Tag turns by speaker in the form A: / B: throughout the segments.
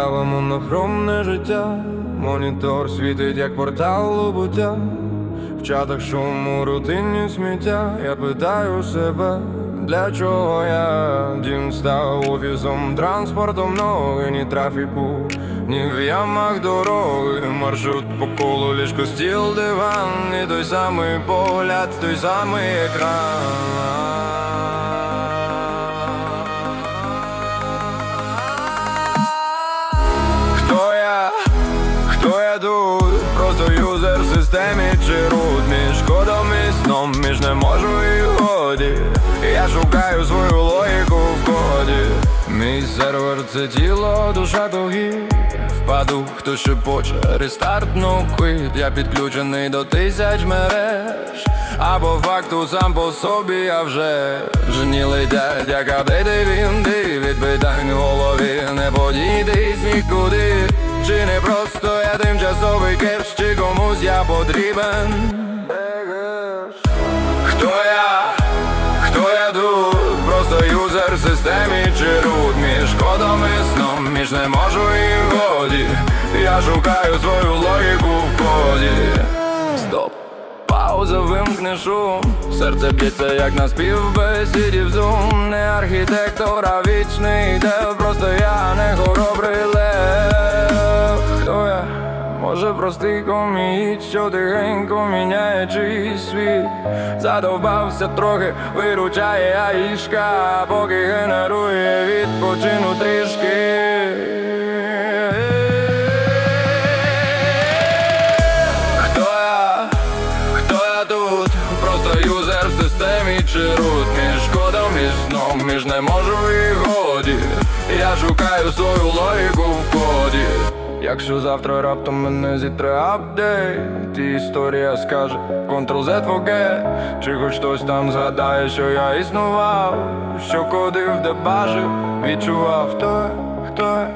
A: монохромне життя, монітор світить, як портал у буття. В чатах шуму, рутинні сміття, я питаю себе, для чого я дім став? Офісом, транспортом ноги, ні трафіку, ні в ямах дороги, маршрут по колу, ліжко, стіл, диван, і той самий погляд, той самий екран. Системі чи Між кодом і сном, між не можу і годі. Я шукаю свою логіку в коді. Мій сервер це тіло, душа дуги. Впаду, хто шепоче, рестарт, ну квит Я підключений до тисяч мереж. Або факту сам по собі, я вже Жені летять, як апдейти вінди Від питань в голові не подійтись нікуди. Чи не просто я тимчасовий кеш, чи комусь я потрібен? Хто я? Хто я тут? Просто юзер в системі чи рут Між кодом і сном, між не можу і годі. Я шукаю свою логіку в коді шум Серце б'ється, як на співбесіді в зум Не архітектор, а вічний дев Просто я не хоробрий лев. Хто я? Може простий коміт, що тихенько міняє чийсь світ. Задовбався трохи, виручає аїшка Поки генерує відпочину трішки системі чи рут Між кодом і сном, між не можу і годі Я шукаю свою логіку в коді Якщо завтра раптом мене зітре апдейт І історія скаже Ctrl-Z forget Чи хоч хтось там згадає, що я існував Що кодив, де бажив, відчував Хто я? Хто?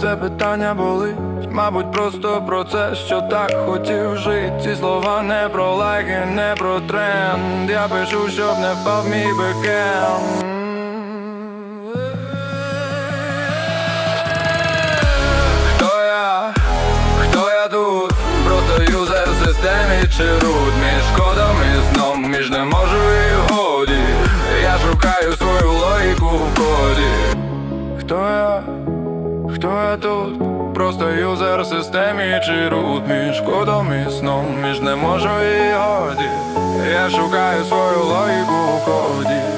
A: Це питання болить, мабуть, просто про це, що так хотів жити. Ці слова не про лайки, не про тренд. Я пишу, щоб не впав мій бекен. Чи рут Між кодом і сном, між не можу і годі Я шукаю свою логіку в коді Хто я? Хто я тут? Просто юзер системі чи рут Між кодом і сном, між не можу і годі Я шукаю свою логіку в коді